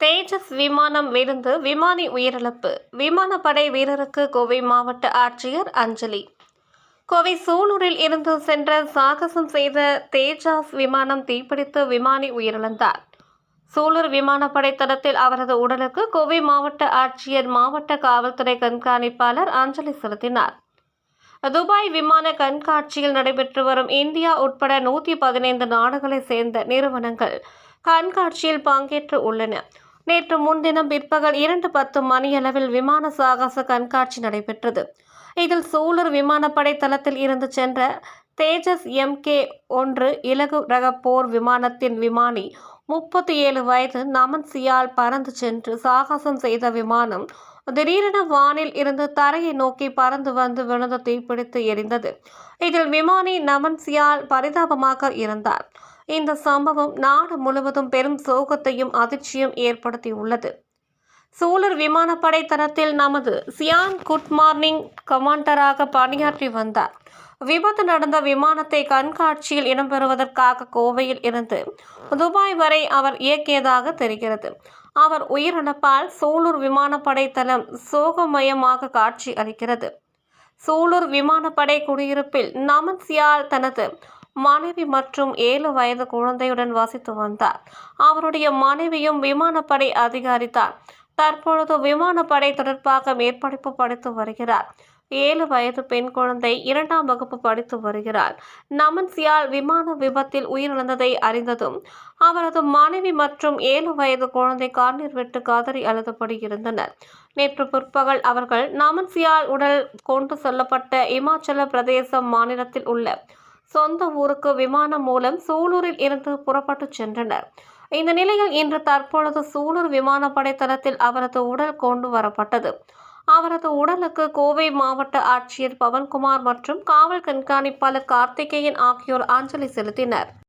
தேஜஸ் விமானம் விழுந்து விமானி உயிரிழப்பு. விமானப்படை வீரருக்கு கோவை மாவட்ட ஆட்சியர் அஞ்சலி. கோவை சூலூரில் இருந்து சென்ற சாகசம் செய்த தேஜாஸ் விமானம் தீப்பிடித்து விமானி உயிரிழந்தார். சூலூர் விமானப்படை தளத்தில் அவரது உடலுக்கு கோவை மாவட்ட ஆட்சியர் மாவட்ட காவல்துறை கண்காணிப்பாளர் அஞ்சலி செலுத்தினார். துபாய் விமான கண்காட்சியில் நடைபெற்று வரும் இந்தியா உட்பட நூற்றி பதினைந்து நாடுகளைச் சேர்ந்த நிறுவனங்கள் கண்காட்சியில் பங்கேற்று உள்ளன. நேற்று முன்தினம் பிற்பகல் இரண்டு பத்து மணியளவில் விமான சாகச கண்காட்சி நடைபெற்றது. இதில் சூலூர் விமானப்படை தளத்தில் இருந்து சென்ற தேஜஸ் எம்கே ஒன்று இலகு ரக போர் விமானத்தின் விமானி முப்பத்தி ஏழு வயது நமன் சியால் பறந்து சென்று சாகசம் செய்த விமானம் திடீரென வானில் இருந்து தரையை நோக்கி பறந்து வந்து விழுந்து தீப்பிடித்து எரிந்தது. இதில் விமானி நமன் சியால் பரிதாபமாக இருந்தார். இந்த சம்பவம் நாடு முழுவதும் பெரும் சோகத்தையும் அதிர்ச்சியும் ஏற்படுத்தியுள்ளது. சூலூர் விமானப்படை தரத்தில் நமது சியான் குட் மார்னிங் கமாண்டராக பணியாற்றி வந்தார். விபத்து நடந்த விமானத்தை கண்காட்சியில் இடம்பெறுவதற்காக கோவையில் இருந்து துபாய் வரை அவர் இயக்கியதாக தெரிகிறது. அவர் உயிரிழப்பால் சூலூர் விமானப்படை தளம் சோகமயமாக காட்சி அளிக்கிறது. சூலூர் விமானப்படை குடியிருப்பில் நமன் சியால் தனது மனைவி மற்றும் ஏழு வயது குழந்தையுடன் வசித்து வந்தார். அவருடைய மனைவியும் விமானப்படை அதிகாரிதான். தற்பொழுது விமானப்படை தொடர்பாக மேற்படிப்பு படித்து வருகிறார். ஏழு வயது பெண் குழந்தை இரண்டாம் வகுப்பு படித்து வருகிறார் நமன் சியால் விமான விபத்தில் உயிரிழந்ததை அறிந்ததும் அவரது மனைவி மற்றும் ஏழு வயது குழந்தை கார்நீர் விட்டு காதறி அழுதபடி இருந்தனர் நேற்று பிற்பகல் அவர்கள் நமன் சியால் உடல் கொண்டு செல்லப்பட்ட இமாச்சல பிரதேசம் மாநிலத்தில் உள்ள சொந்த ஊருக்கு விமானம் மூலம் சூலூரில் இருந்து புறப்பட்டு சென்றனர். இந்த நிலையில் இன்று தற்பொழுது சூலூர் விமானப்படை தளத்தில் அவரது உடல் கொண்டு வரப்பட்டது. அவரது உடலுக்கு கோவை மாவட்ட ஆட்சியர் பவன்குமார் மற்றும் காவல் கண்காணிப்பாளர் கார்த்திகேயன் ஆகியோர் அஞ்சலி செலுத்தினர்.